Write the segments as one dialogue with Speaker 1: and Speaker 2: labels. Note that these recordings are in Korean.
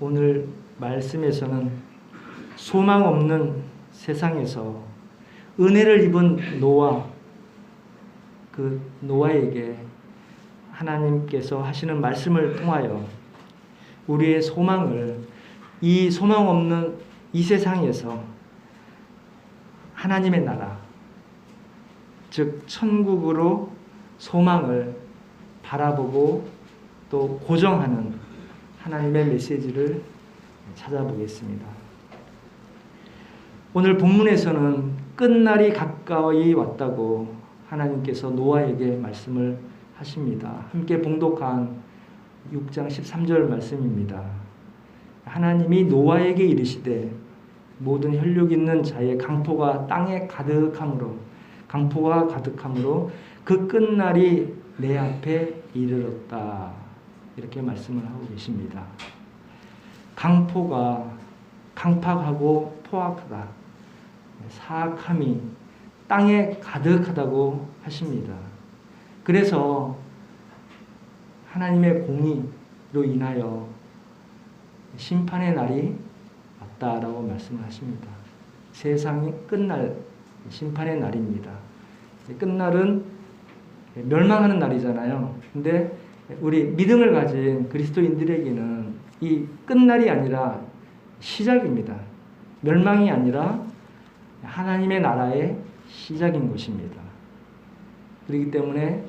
Speaker 1: 오늘 말씀에서는 소망 없는 세상에서 은혜를 입은 노아 그 노아에게 하나님께서 하시는 말씀을 통하여 우리의 소망을 이 소망 없는 이 세상에서 하나님의 나라 즉 천국으로 소망을 바라보고 또 고정하는 하나님의 메시지를 찾아보겠습니다. 오늘 본문에서는 끝날이 가까이 왔다고 하나님께서 노아에게 말씀을 하십니다. 함께 봉독한 6장 13절 말씀입니다. 하나님이 노아에게 이르시되 모든 혈육 있는 자의 강포가 땅에 가득함으로 강포가 가득함으로 그 끝날이 내 앞에 이르렀다. 이렇게 말씀을 하고 계십니다. 강포가 강팍하고 포악하다. 사악함이 땅에 가득하다고 하십니다. 그래서 하나님의 공의로 인하여 심판의 날이 왔다라고 말씀을 하십니다. 세상이 끝날 심판의 날입니다. 끝날은 멸망하는 날이잖아요. 근데 우리 믿음을 가진 그리스도인들에게는 이 끝날이 아니라 시작입니다. 멸망이 아니라 하나님의 나라의 시작인 것입니다. 그렇기 때문에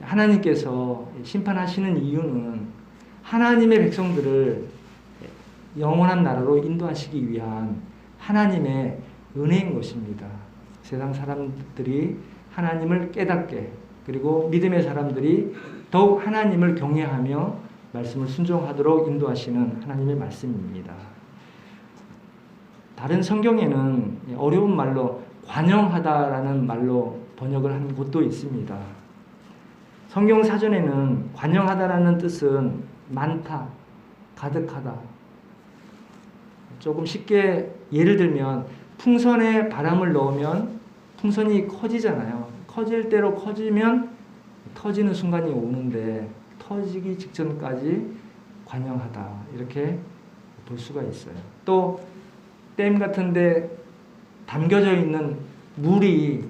Speaker 1: 하나님께서 심판하시는 이유는 하나님의 백성들을 영원한 나라로 인도하시기 위한 하나님의 은혜인 것입니다. 세상 사람들이 하나님을 깨닫게 그리고 믿음의 사람들이 더욱 하나님을 경외하며 말씀을 순종하도록 인도하시는 하나님의 말씀입니다. 다른 성경에는 어려운 말로 관영하다라는 말로 번역을 한 곳도 있습니다. 성경 사전에는 관영하다라는 뜻은 많다, 가득하다. 조금 쉽게 예를 들면 풍선에 바람을 넣으면 풍선이 커지잖아요. 커질 대로 커지면 터지는 순간이 오는데 터지기 직전까지 관영하다 이렇게 볼 수가 있어요. 또 댐 같은데 담겨져 있는 물이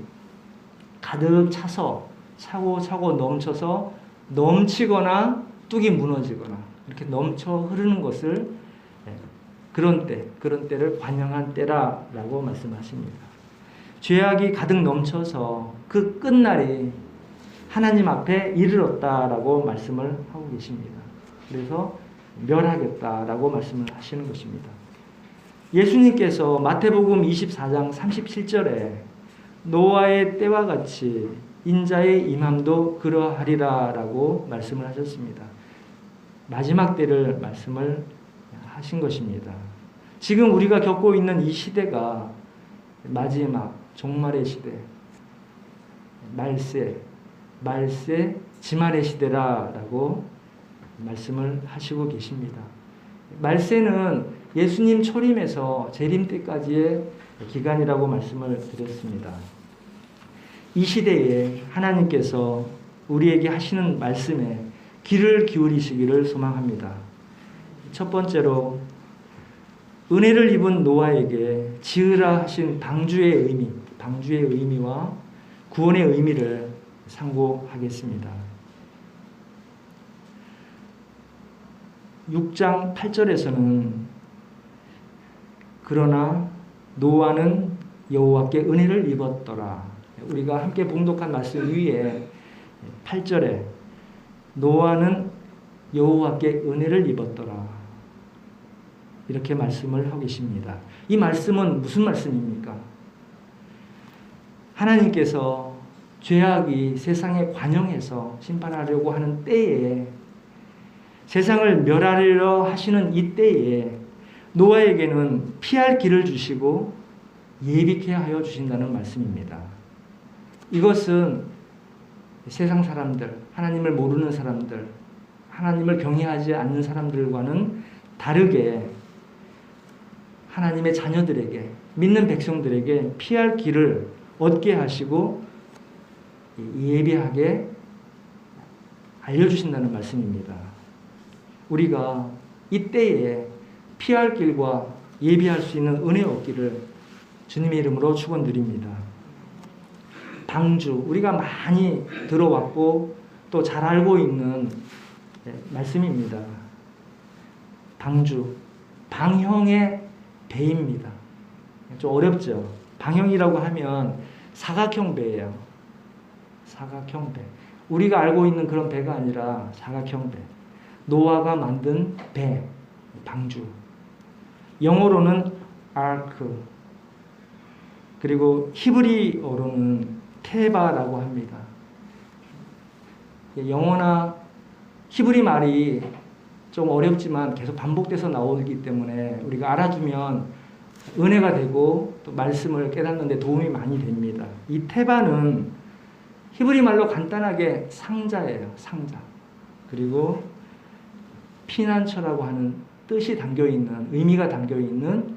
Speaker 1: 가득 차서 차고 차고 넘쳐서 넘치거나 뚝이 무너지거나 이렇게 넘쳐 흐르는 것을 예, 그런 때 그런 때를 관영한 때라라고 말씀하십니다. 죄악이 가득 넘쳐서 그 끝날이 하나님 앞에 이르렀다라고 말씀을 하고 계십니다. 그래서 멸하겠다라고 말씀을 하시는 것입니다. 예수님께서 마태복음 24장 37절에 노아의 때와 같이 인자의 임함도 그러하리라라고 말씀을 하셨습니다. 마지막 때를 말씀을 하신 것입니다. 지금 우리가 겪고 있는 이 시대가 마지막 종말의 시대, 말세, 말세 지말의 시대라라고 말씀을 하시고 계십니다. 말세는 예수님 초림에서 재림 때까지의 기간이라고 말씀을 드렸습니다. 이 시대에 하나님께서 우리에게 하시는 말씀에 귀를 기울이시기를 소망합니다. 첫 번째로 은혜를 입은 노아에게 지으라 하신 방주의 의미, 방주의 의미와 구원의 의미를 상고하겠습니다. 6장 8절에서는 그러나 노아는 여호와께 은혜를 입었더라. 우리가 함께 봉독한 말씀 위에 8절에 노아는 여호와께 은혜를 입었더라. 이렇게 말씀을 하고 계십니다. 이 말씀은 무슨 말씀입니까? 하나님께서 죄악이 세상에 관영해서 심판하려고 하는 때에 세상을 멸하려 하시는 이 때에 노아에게는 피할 길을 주시고 예비케 하여 주신다는 말씀입니다. 이것은 세상 사람들, 하나님을 모르는 사람들, 하나님을 경외하지 않는 사람들과는 다르게 하나님의 자녀들에게 믿는 백성들에게 피할 길을 얻게 하시고 예비하게 알려주신다는 말씀입니다. 우리가 이때에 피할 길과 예비할 수 있는 은혜 얻기를 주님의 이름으로 축원드립니다. 방주 우리가 많이 들어왔고 또 잘 알고 있는 예, 말씀입니다. 방주 방형의 배입니다. 좀 어렵죠. 방형이라고 하면 사각형 배예요. 사각형 배. 우리가 알고 있는 그런 배가 아니라 사각형 배. 노아가 만든 배, 방주. 영어로는 아크. 그리고 히브리어로는 테바라고 합니다. 영어나 히브리 말이 좀 어렵지만 계속 반복돼서 나오기 때문에 우리가 알아두면 은혜가 되고 또 말씀을 깨닫는 데 도움이 많이 됩니다. 이 테바는 히브리 말로 간단하게 상자예요. 상자. 그리고 피난처라고 하는 뜻이 담겨 있는 의미가 담겨 있는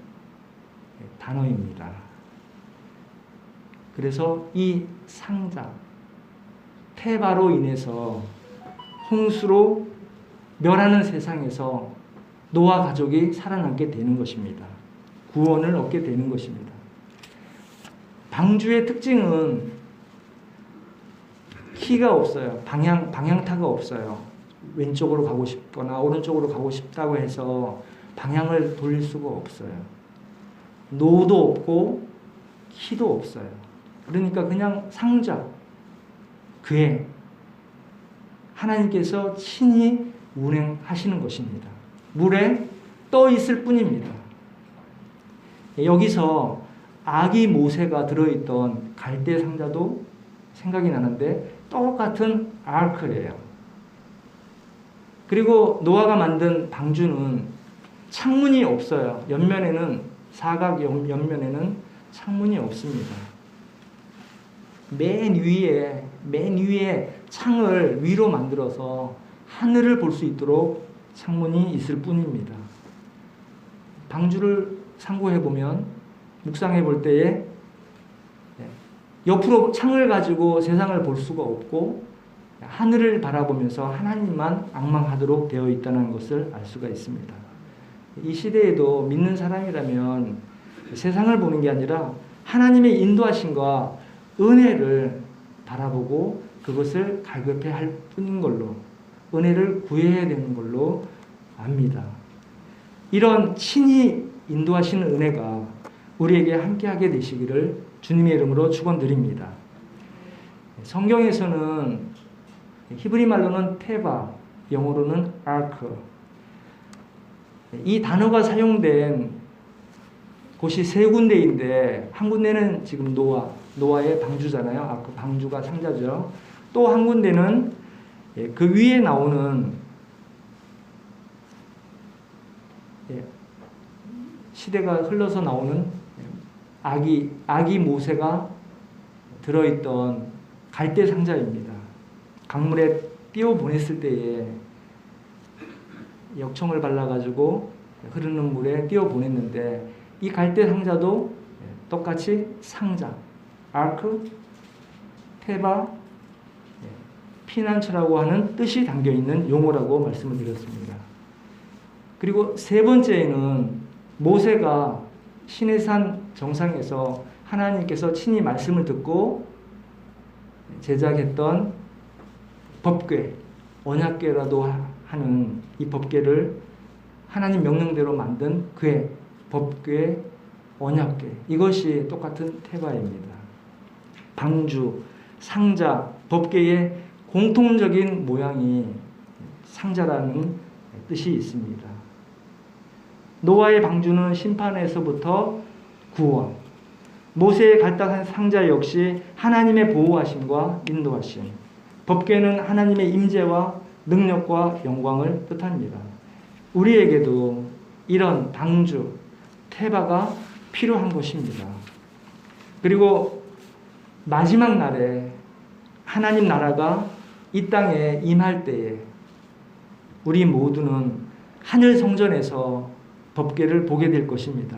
Speaker 1: 단어입니다. 그래서 이 상자 테바로 인해서 홍수로 멸하는 세상에서 노아 가족이 살아남게 되는 것입니다. 구원을 얻게 되는 것입니다. 방주의 특징은 키가 없어요. 방향 방향타가 없어요. 왼쪽으로 가고 싶거나 오른쪽으로 가고 싶다고 해서 방향을 돌릴 수가 없어요. 노도 없고 키도 없어요. 그러니까 그냥 상자 그에 하나님께서 친히 운행하시는 것입니다. 물에 떠 있을 뿐입니다. 여기서 아기 모세가 들어있던 갈대 상자도 생각이 나는데 똑같은 아크예요. 그리고 노아가 만든 방주는 창문이 없어요. 옆면에는 사각 옆면에는 창문이 없습니다. 맨 위에 맨 위에 창을 위로 만들어서 하늘을 볼 수 있도록 창문이 있을 뿐입니다. 방주를 상고해 보면 묵상해 볼 때에 옆으로 창을 가지고 세상을 볼 수가 없고 하늘을 바라보면서 하나님만 악망하도록 되어 있다는 것을 알 수가 있습니다. 이 시대에도 믿는 사람이라면 세상을 보는 게 아니라 하나님의 인도하심과 은혜를 바라보고 그것을 갈급해 할 뿐인 걸로 은혜를 구해야 되는 걸로 압니다. 이런 친히 인도하시는 은혜가 우리에게 함께하게 되시기를 주님의 이름으로 축원드립니다. 성경에서는 히브리 말로는 테바, 영어로는 아크. 이 단어가 사용된 곳이 세 군데인데 한 군데는 지금 노아, 노아의 방주잖아요. 아크 방주가 상자죠. 또 한 군데는 예, 그 위에 나오는 예, 시대가 흘러서 나오는 아기 아기 모세가 들어있던 갈대 상자입니다. 강물에 띄워 보냈을 때에 역청을 발라가지고 흐르는 물에 띄워 보냈는데 이 갈대 상자도 똑같이 상자, 아크, 테바, 피난처라고 하는 뜻이 담겨 있는 용어라고 말씀을 드렸습니다. 그리고 세 번째는 모세가 시내산 정상에서 하나님께서 친히 말씀을 듣고 제작했던 법궤, 언약궤라도 하는 이 법궤를 하나님 명령대로 만든 궤, 법궤, 언약궤 이것이 똑같은 테바입니다. 방주, 상자, 법궤의 공통적인 모양이 상자라는 뜻이 있습니다. 노아의 방주는 심판에서부터 구원, 모세의 갈딱한 상자 역시 하나님의 보호하심과 인도하심, 법궤는 하나님의 임재와 능력과 영광을 뜻합니다. 우리에게도 이런 방주, 테바가 필요한 것입니다. 그리고 마지막 날에 하나님 나라가 이 땅에 임할 때에 우리 모두는 하늘 성전에서 법궤를 보게 될 것입니다.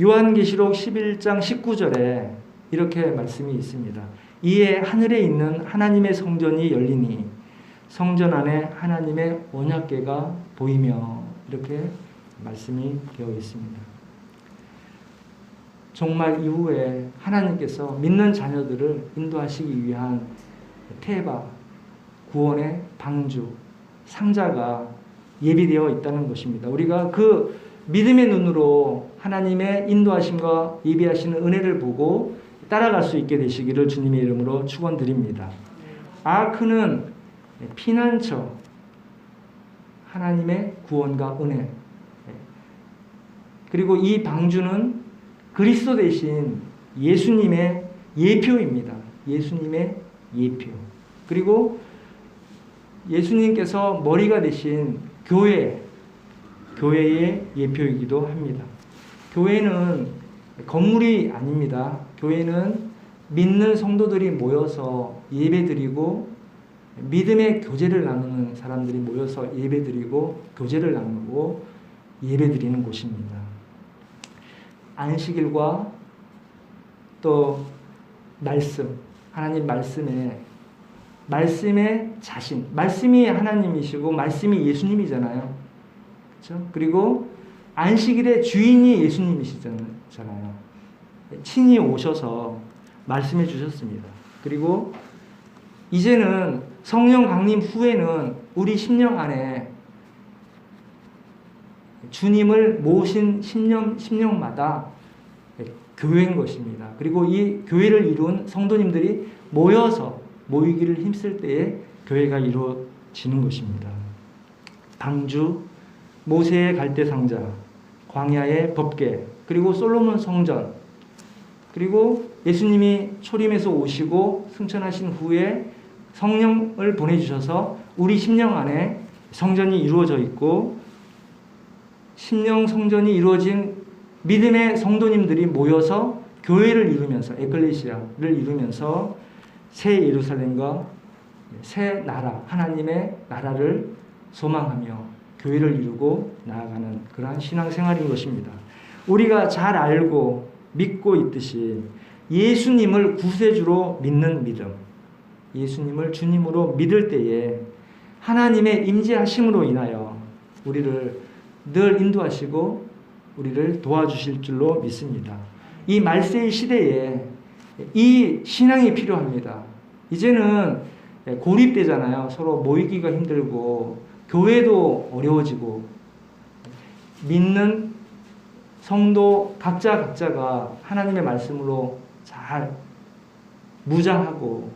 Speaker 1: 요한계시록 11장 19절에 이렇게 말씀이 있습니다. 이에 하늘에 있는 하나님의 성전이 열리니 성전 안에 하나님의 언약궤가 보이며 이렇게 말씀이 되어 있습니다. 정말 이후에 하나님께서 믿는 자녀들을 인도하시기 위한 태바, 구원의 방주, 상자가 예비되어 있다는 것입니다. 우리가 그 믿음의 눈으로 하나님의 인도하심과 예비하시는 은혜를 보고 따라갈 수 있게 되시기를 주님의 이름으로 축원드립니다. 아크는 피난처, 하나님의 구원과 은혜. 그리고 이 방주는 그리스도 대신 예수님의 예표입니다. 예수님의 예표. 그리고 예수님께서 머리가 되신 교회, 교회의 예표이기도 합니다. 교회는 건물이 아닙니다. 교회는 믿는 성도들이 모여서 예배드리고 믿음의 교제를 나누는 사람들이 모여서 예배드리고 교제를 나누고 예배드리는 곳입니다. 안식일과 또 말씀, 하나님 말씀에 말씀의 자신, 말씀이 하나님이시고 말씀이 예수님이잖아요. 그렇죠? 그리고 안식일의 주인이 예수님이시잖아요. 친히 오셔서 말씀해 주셨습니다. 그리고 이제는 성령 강림 후에는 우리 심령 안에 주님을 모신 심령, 심령마다 교회인 것입니다. 그리고 이 교회를 이룬 성도님들이 모여서 모이기를 힘쓸 때에 교회가 이루어지는 것입니다. 방주, 모세의 갈대 상자, 광야의 법계, 그리고 솔로몬 성전, 그리고 예수님이 초림에서 오시고 승천하신 후에 성령을 보내주셔서 우리 심령 안에 성전이 이루어져 있고 심령 성전이 이루어진 믿음의 성도님들이 모여서 교회를 이루면서 에클레시아를 이루면서 새 예루살렘과 새 나라 하나님의 나라를 소망하며 교회를 이루고 나아가는 그러한 신앙생활인 것입니다. 우리가 잘 알고 믿고 있듯이 예수님을 구세주로 믿는 믿음, 예수님을 주님으로 믿을 때에 하나님의 임재하심으로 인하여 우리를 늘 인도하시고 우리를 도와주실 줄로 믿습니다. 이 말세의 시대에 이 신앙이 필요합니다. 이제는 고립되잖아요. 서로 모이기가 힘들고 교회도 어려워지고 믿는 성도 각자 각자가 하나님의 말씀으로 잘 무장하고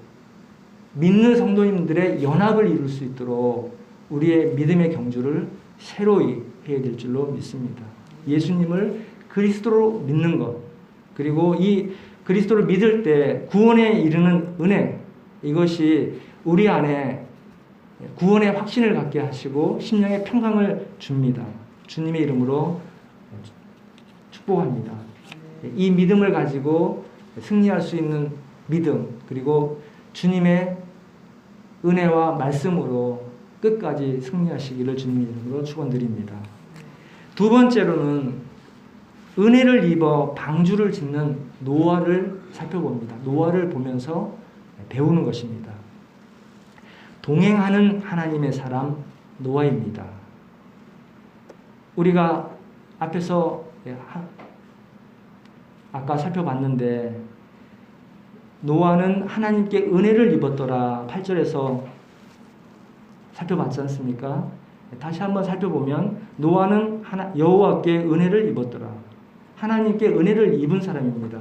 Speaker 1: 믿는 성도님들의 연합을 이룰 수 있도록 우리의 믿음의 경주를 새로이 해야 될 줄로 믿습니다. 예수님을 그리스도로 믿는 것 그리고 이 그리스도를 믿을 때 구원에 이르는 은혜 이것이 우리 안에 구원의 확신을 갖게 하시고 심령의 평강을 줍니다. 주님의 이름으로 축복합니다. 이 믿음을 가지고 승리할 수 있는 믿음 그리고 주님의 은혜와 말씀으로 끝까지 승리하시기를 주님의 이름으로 축원드립니다. 두 번째로는 은혜를 입어 방주를 짓는 노아를 살펴봅니다. 노아를 보면서 배우는 것입니다. 동행하는 하나님의 사람 노아입니다. 우리가 앞에서 아까 살펴봤는데 노아는 하나님께 은혜를 입었더라 8절에서 살펴봤지 않습니까? 다시 한번 살펴보면 노아는 여호와께 은혜를 입었더라. 하나님께 은혜를 입은 사람입니다.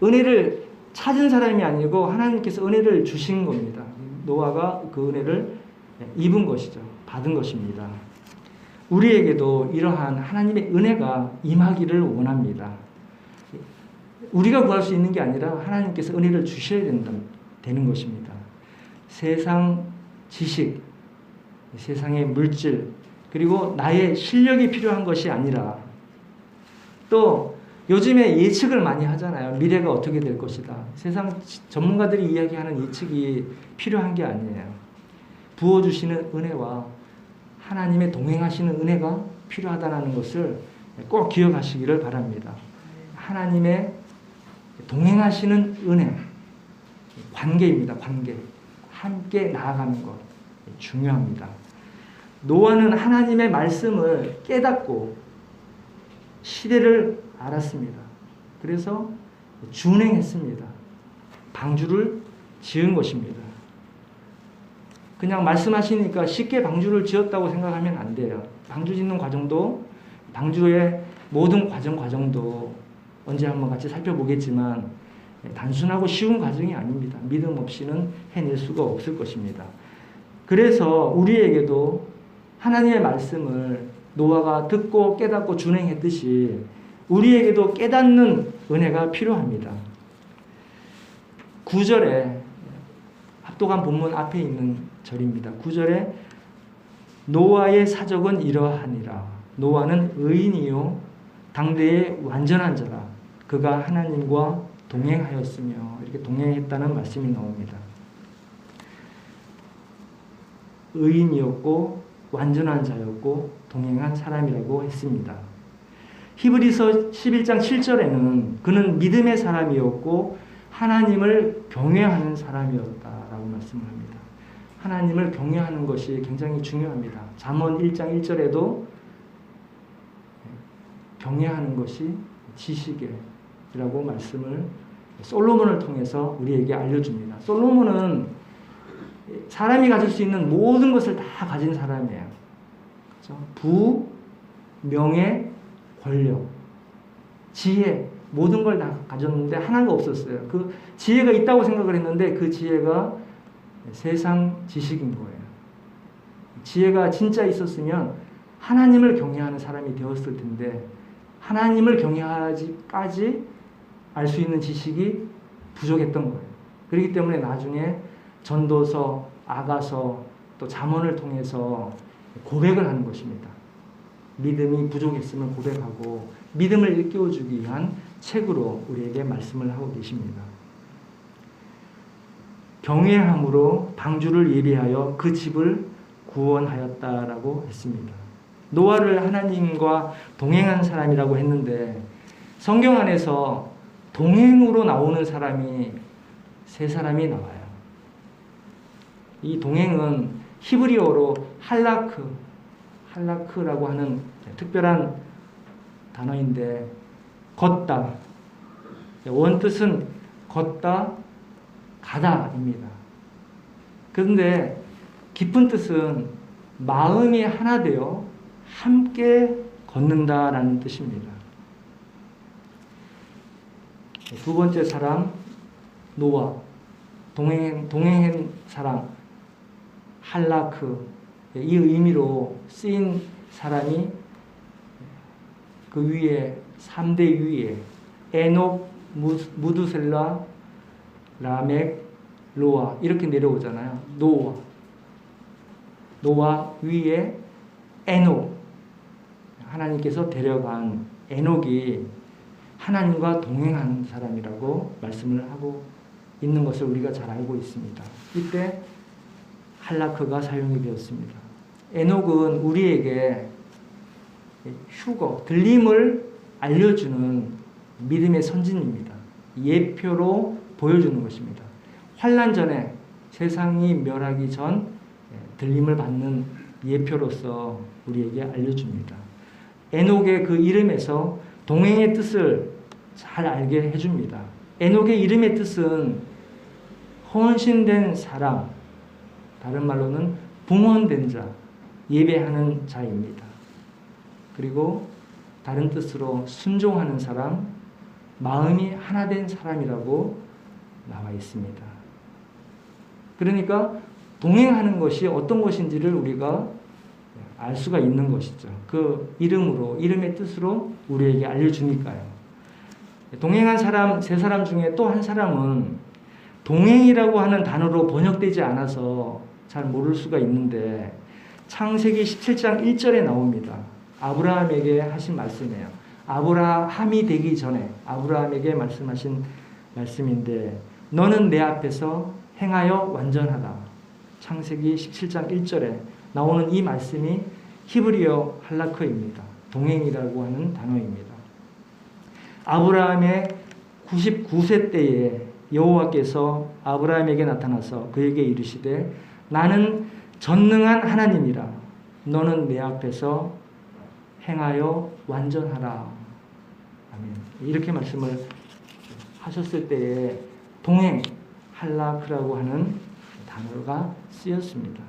Speaker 1: 은혜를 찾은 사람이 아니고 하나님께서 은혜를 주신 겁니다. 노아가 그 은혜를 입은 것이죠. 받은 것입니다. 우리에게도 이러한 하나님의 은혜가 임하기를 원합니다. 우리가 구할 수 있는 게 아니라 하나님께서 은혜를 주셔야 된다, 되는 것입니다. 세상 지식, 세상의 물질, 그리고 나의 실력이 필요한 것이 아니라 또 요즘에 예측을 많이 하잖아요. 미래가 어떻게 될 것이다. 세상 전문가들이 이야기하는 예측이 필요한 게 아니에요. 부어주시는 은혜와 하나님의 동행하시는 은혜가 필요하다는 것을 꼭 기억하시기를 바랍니다. 하나님의 동행하시는 은혜, 관계입니다. 관계. 함께 나아가는 것 중요합니다. 노아는 하나님의 말씀을 깨닫고 시대를 알았습니다. 그래서 준행했습니다. 방주를 지은 것입니다. 그냥 말씀하시니까 쉽게 방주를 지었다고 생각하면 안 돼요. 방주 짓는 과정도 방주의 모든 과정 과정도 언제 한번 같이 살펴보겠지만 단순하고 쉬운 과정이 아닙니다. 믿음 없이는 해낼 수가 없을 것입니다. 그래서 우리에게도 하나님의 말씀을 노아가 듣고 깨닫고 준행했듯이 우리에게도 깨닫는 은혜가 필요합니다. 9절에 합독한 본문 앞에 있는 절입니다. 9절에 노아의 사적은 이러하니라. 노아는 의인이요 당대의 완전한 자라. 그가 하나님과 동행하였으며 이렇게 동행했다는 말씀이 나옵니다. 의인이었고 완전한 자였고 동행한 사람이라고 했습니다. 히브리서 11장 7절에는 그는 믿음의 사람이었고 하나님을 경외하는 사람이었다라고 말씀을 합니다. 하나님을 경외하는 것이 굉장히 중요합니다. 잠언 1장 1절에도 경외하는 것이 지식이라고 말씀을 솔로몬을 통해서 우리에게 알려줍니다. 솔로몬은 사람이 가질 수 있는 모든 것을 다 가진 사람이에요. 그렇죠? 부, 명예, 권력, 지혜 모든 걸 다 가졌는데 하나가 없었어요. 그 지혜가 있다고 생각을 했는데 그 지혜가 세상 지식인 거예요. 지혜가 진짜 있었으면 하나님을 경외하는 사람이 되었을 텐데 하나님을 경외하지까지 알 수 있는 지식이 부족했던 거예요. 그렇기 때문에 나중에 전도서, 아가서, 또 잠언을 통해서 고백을 하는 것입니다. 믿음이 부족했음을 고백하고 믿음을 일깨워주기 위한 책으로 우리에게 말씀을 하고 계십니다. 경외함으로 방주를 예비하여 그 집을 구원하였다라고 했습니다. 노아를 하나님과 동행한 사람이라고 했는데 성경 안에서 동행으로 나오는 사람이 세 사람이 나와요. 이 동행은 히브리어로 할라크, 할라크라고 하는 특별한 단어인데 걷다. 원뜻은 걷다, 가다입니다. 그런데 깊은 뜻은 마음이 하나 되어 함께 걷는다라는 뜻입니다. 두 번째 사람 노아 동행 동행한 사람 할라크 이 의미로 쓰인 사람이 그 위에 3대 위에 에녹, 무두셀라, 라멕, 로아 이렇게 내려오잖아요. 노아 노아 위에 에녹 하나님께서 데려간 에녹이 하나님과 동행한 사람이라고 말씀을 하고 있는 것을 우리가 잘 알고 있습니다. 이때 할라크가 사용이 되었습니다. 에녹은 우리에게 휴거, 들림을 알려주는 믿음의 선진입니다. 예표로 보여주는 것입니다. 환란 전에 세상이 멸하기 전 들림을 받는 예표로서 우리에게 알려줍니다. 에녹의 그 이름에서 동행의 뜻을 잘 알게 해줍니다. 에녹의 이름의 뜻은 헌신된 사람, 다른 말로는 붕원된 자, 예배하는 자입니다. 그리고 다른 뜻으로 순종하는 사람, 마음이 하나 된 사람이라고 나와 있습니다. 그러니까 동행하는 것이 어떤 것인지를 우리가 알 수가 있는 것이죠. 그 이름으로, 이름의 뜻으로 우리에게 알려주니까요. 동행한 사람, 세 사람 중에 또 한 사람은 동행이라고 하는 단어로 번역되지 않아서 잘 모를 수가 있는데 창세기 17장 1절에 나옵니다. 아브라함에게 하신 말씀이에요. 아브라함이 되기 전에 아브라함에게 말씀하신 말씀인데 너는 내 앞에서 행하여 완전하다. 창세기 17장 1절에 나오는 이 말씀이 히브리어 할라크입니다. 동행이라고 하는 단어입니다. 아브라함의 99세 때에 여호와께서 아브라함에게 나타나서 그에게 이르시되 나는 전능한 하나님이라 너는 내 앞에서 행하여 완전하라 아멘. 이렇게 말씀을 하셨을 때에 동행 할라크라고 하는 단어가 쓰였습니다.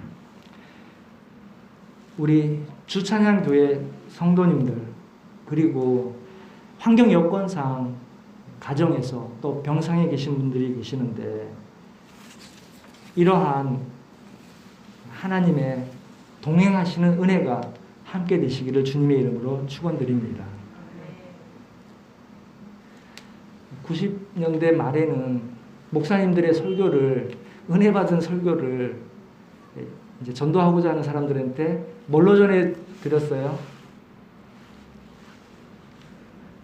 Speaker 1: 우리 주찬양교회 성도님들 그리고 환경 여건상 가정에서 또 병상에 계신 분들이 계시는데 이러한 하나님의 동행하시는 은혜가 함께 되시기를 주님의 이름으로 축원드립니다. 90년대 말에는 목사님들의 설교를 은혜 받은 설교를 이제 전도하고자 하는 사람들한테 뭘로 전해 드렸어요?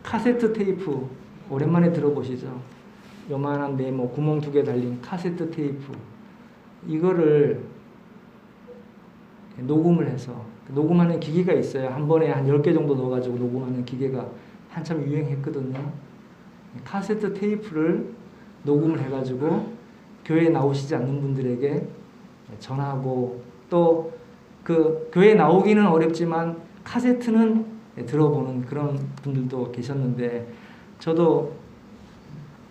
Speaker 1: 카세트 테이프 오랜만에 들어보시죠? 요만한 네모 구멍 두 개 달린 카세트 테이프 이거를 녹음을 해서 녹음하는 기기가 있어요. 한 번에 한 10개 정도 넣어가지고 녹음하는 기계가 한참 유행했거든요. 카세트 테이프를 녹음을 해가지고 교회에 나오시지 않는 분들에게 전하고 또 그 교회에 나오기는 어렵지만 카세트는 들어보는 그런 분들도 계셨는데 저도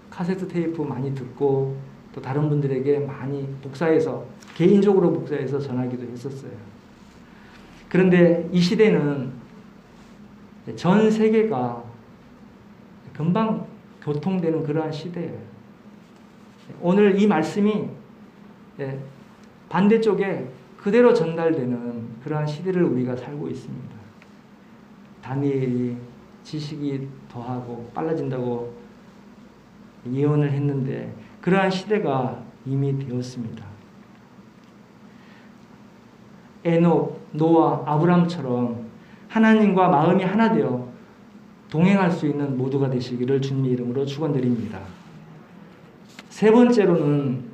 Speaker 1: 카세트 테이프 많이 듣고 또 다른 분들에게 많이 복사해서 개인적으로 복사해서 전하기도 했었어요. 그런데 이 시대는 전 세계가 금방 교통되는 그러한 시대예요. 오늘 이 말씀이 예, 반대쪽에 그대로 전달되는 그러한 시대를 우리가 살고 있습니다. 다니엘이 지식이 더하고 빨라진다고 예언을 했는데 그러한 시대가 이미 되었습니다. 에녹, 노아, 아브람처럼 하나님과 마음이 하나 되어 동행할 수 있는 모두가 되시기를 주님의 이름으로 축원드립니다. 세 번째로는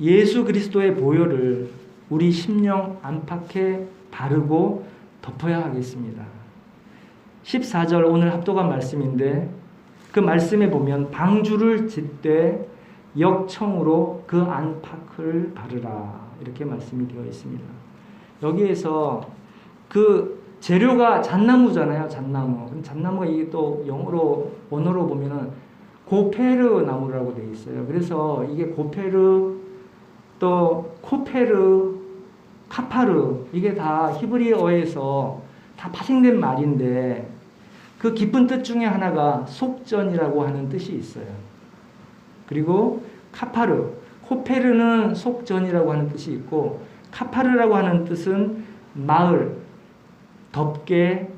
Speaker 1: 예수 그리스도의 보혈을 우리 심령 안팎에 바르고 덮어야 하겠습니다. 14절 오늘 합독한 말씀인데 그 말씀에 보면 방주를 짓되 역청으로 그 안팎을 바르라 이렇게 말씀이 되어 있습니다. 여기에서 그 재료가 잣나무잖아요. 잣나무. 그럼 잣나무가 이게 또 영어로 원어로 보면은 고페르 나무라고 되어 있어요. 그래서 이게 고페르 또 코페르 카파르 이게 다 히브리어에서 다 파생된 말인데 그 깊은 뜻 중에 하나가 속전이라고 하는 뜻이 있어요. 그리고 카파르, 코페르는 속전이라고 하는 뜻이 있고 카파르라고 하는 뜻은 마을, 덮게,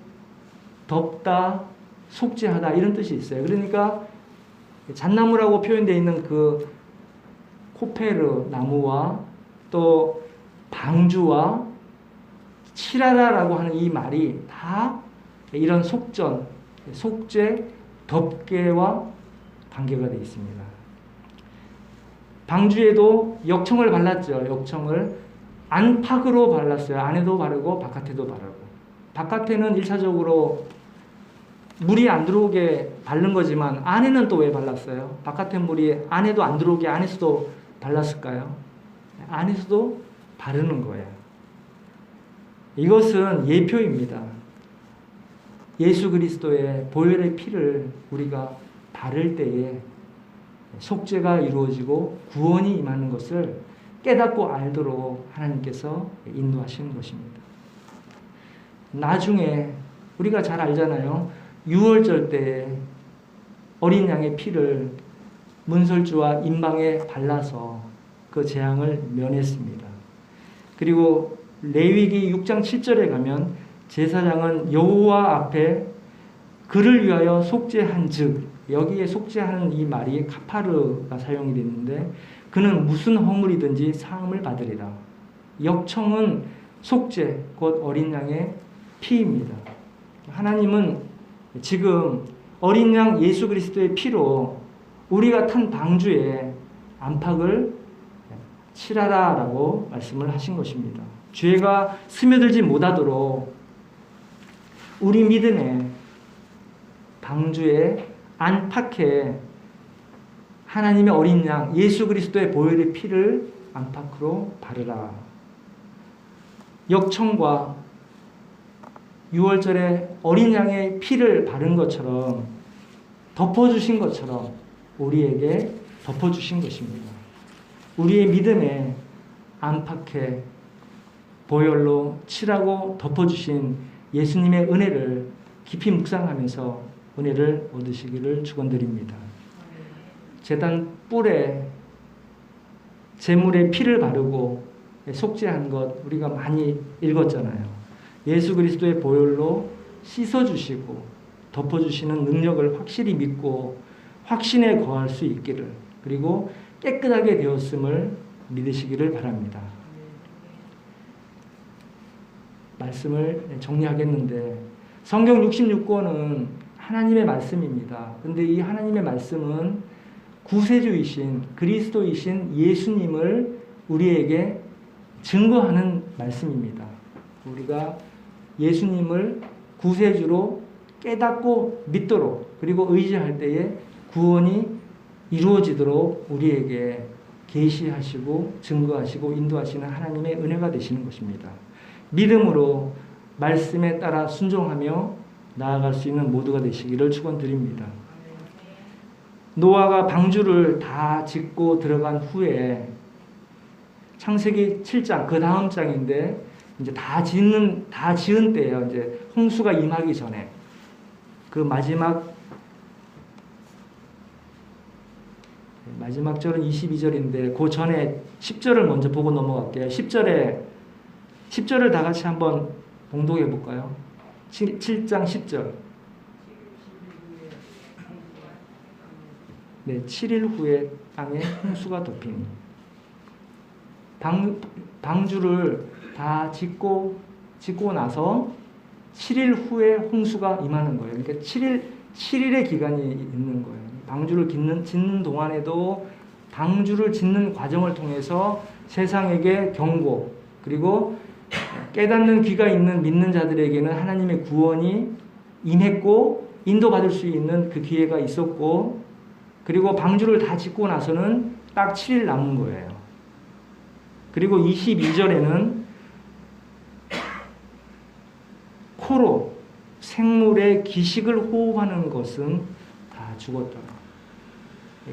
Speaker 1: 덮다, 속죄하다 이런 뜻이 있어요. 그러니까 잣나무라고 표현되어 있는 그 코페르 나무와 또 방주와 치라라라고 하는 이 말이 다 이런 속전, 속죄, 덮개와 관계가 되어 있습니다. 방주에도 역청을 발랐죠. 역청을 안팎으로 발랐어요. 안에도 바르고 바깥에도 바르고. 바깥에는 1차적으로 물이 안 들어오게 바른 거지만 안에는 또 왜 발랐어요? 바깥에 물이 안에도 안 들어오게 안에서도 발랐을까요? 안에서도 바르는 거예요. 이것은 예표입니다. 예수 그리스도의 보혈의 피를 우리가 바를 때에 속죄가 이루어지고 구원이 임하는 것을 깨닫고 알도록 하나님께서 인도하시는 것입니다. 나중에 우리가 잘 알잖아요. 6월절 때 어린 양의 피를 문설주와 인방에 발라서 그 재앙을 면했습니다. 그리고 레위기 6장 7절에 가면 제사장은 여호와 앞에 그를 위하여 속죄한 즉 여기에 속죄하는 이 말이 카파르가 사용이 됐는데 그는 무슨 허물이든지 사함을 받으리라. 역청은 속죄 곧 어린 양의 피입니다. 하나님은 지금 어린 양 예수 그리스도의 피로 우리가 탄 방주에 안팎을 칠하라 라고 말씀을 하신 것입니다. 죄가 스며들지 못하도록 우리 믿음의 방주에 안팎에 하나님의 어린 양 예수 그리스도의 보혈의 피를 안팎으로 바르라. 역청과 6월절에 어린 양의 피를 바른 것처럼 덮어주신 것처럼 우리에게 덮어주신 것입니다. 우리의 믿음에 안팎에 보혈로 칠하고 덮어주신 예수님의 은혜를 깊이 묵상하면서 은혜를 얻으시기를 축원드립니다. 재단 뿔에 제물에 피를 바르고 속죄한 것 우리가 많이 읽었잖아요. 예수 그리스도의 보혈로 씻어주시고 덮어주시는 능력을 확실히 믿고 확신에 거할 수 있기를 그리고 깨끗하게 되었음을 믿으시기를 바랍니다. 말씀을 정리하겠는데 성경 66권은 하나님의 말씀입니다. 근데 이 하나님의 말씀은 구세주이신 그리스도이신 예수님을 우리에게 증거하는 말씀입니다. 우리가 예수님을 구세주로 깨닫고 믿도록 그리고 의지할 때에 구원이 이루어지도록 우리에게 계시하시고 증거하시고 인도하시는 하나님의 은혜가 되시는 것입니다. 믿음으로 말씀에 따라 순종하며 나아갈 수 있는 모두가 되시기를 축원드립니다. 노아가 방주를 다 짓고 들어간 후에 창세기 7장 그 다음 장인데 이제 다 짓는 다 지은 때예요. 이제 홍수가 임하기 전에 그 마지막 마지막 절은 22절인데 그 전에 10절을 먼저 보고 넘어갈게요. 10절에 10절을 다 같이 한번 봉독해 볼까요? 7, 7장 10절. 네, 7일 후에 땅에 홍수가 덮이니 방, 방주를 다 짓고 짓고 나서 7일 후에 홍수가 임하는 거예요. 그러니까 7일 7일의 기간이 있는 거예요. 방주를 짓는, 짓는 동안에도 방주를 짓는 과정을 통해서 세상에게 경고 그리고 깨닫는 귀가 있는 믿는 자들에게는 하나님의 구원이 임했고 인도받을 수 있는 그 기회가 있었고 그리고 방주를 다 짓고 나서는 딱 7일 남은 거예요. 그리고 22절에는 코로 생물의 기식을 호흡하는 것은 다 죽었다.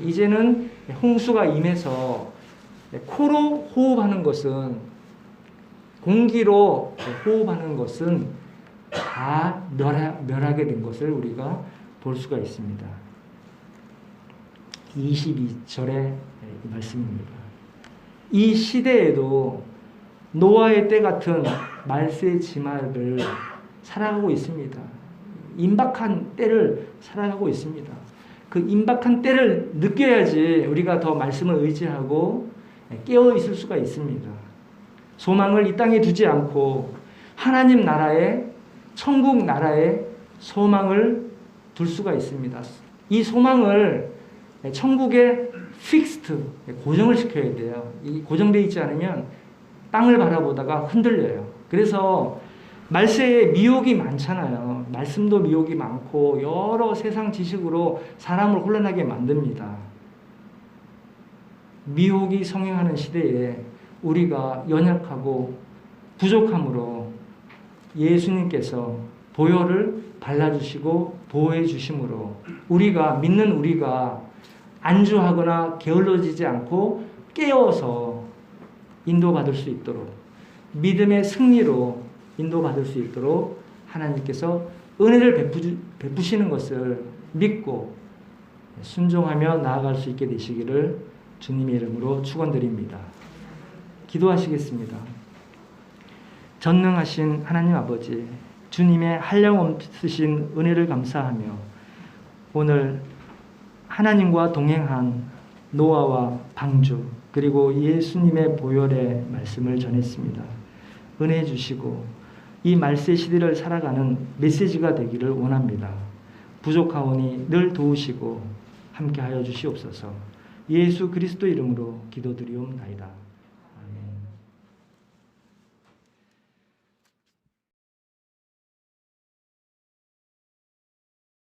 Speaker 1: 이제는 홍수가 임해서 코로 호흡하는 것은 공기로 호흡하는 것은 다 멸하, 멸하게 된 것을 우리가 볼 수가 있습니다. 22절의 말씀입니다. 이 시대에도 노아의 때 같은 말세 지말을 살아가고 있습니다. 임박한 때를 살아가고 있습니다. 그 임박한 때를 느껴야지 우리가 더 말씀을 의지하고 깨어 있을 수가 있습니다. 소망을 이 땅에 두지 않고 하나님 나라에 천국 나라에 소망을 둘 수가 있습니다. 이 소망을 천국에 픽스트 고정을 시켜야 돼요. 이 고정되어 있지 않으면 땅을 바라보다가 흔들려요. 그래서 말세에 미혹이 많잖아요. 말씀도 미혹이 많고 여러 세상 지식으로 사람을 혼란하게 만듭니다. 미혹이 성행하는 시대에 우리가 연약하고 부족함으로 예수님께서 보혈을 발라주시고 보호해 주심으로 우리가 믿는 우리가 안주하거나 게을러지지 않고 깨어서 인도받을 수 있도록 믿음의 승리로 인도받을 수 있도록 하나님께서 은혜를 베푸, 베푸 시는 것을 믿고 순종하며 나아갈 수 있게 되시기를 주님의 이름으로 축원드립니다. 기도하시겠습니다. 전능하신 하나님 아버지, 주님의 한량 없으신 은혜를 감사하며 오늘 하나님과 동행한 노아와 방주 그리고 예수님의 보혈의 말씀을 전했습니다. 은혜 주시고 이 말세 시대를 살아가는 메시지가 되기를 원합니다. 부족하오니 늘 도우시고 함께하여 주시옵소서. 예수 그리스도 이름으로 기도드리옵나이다.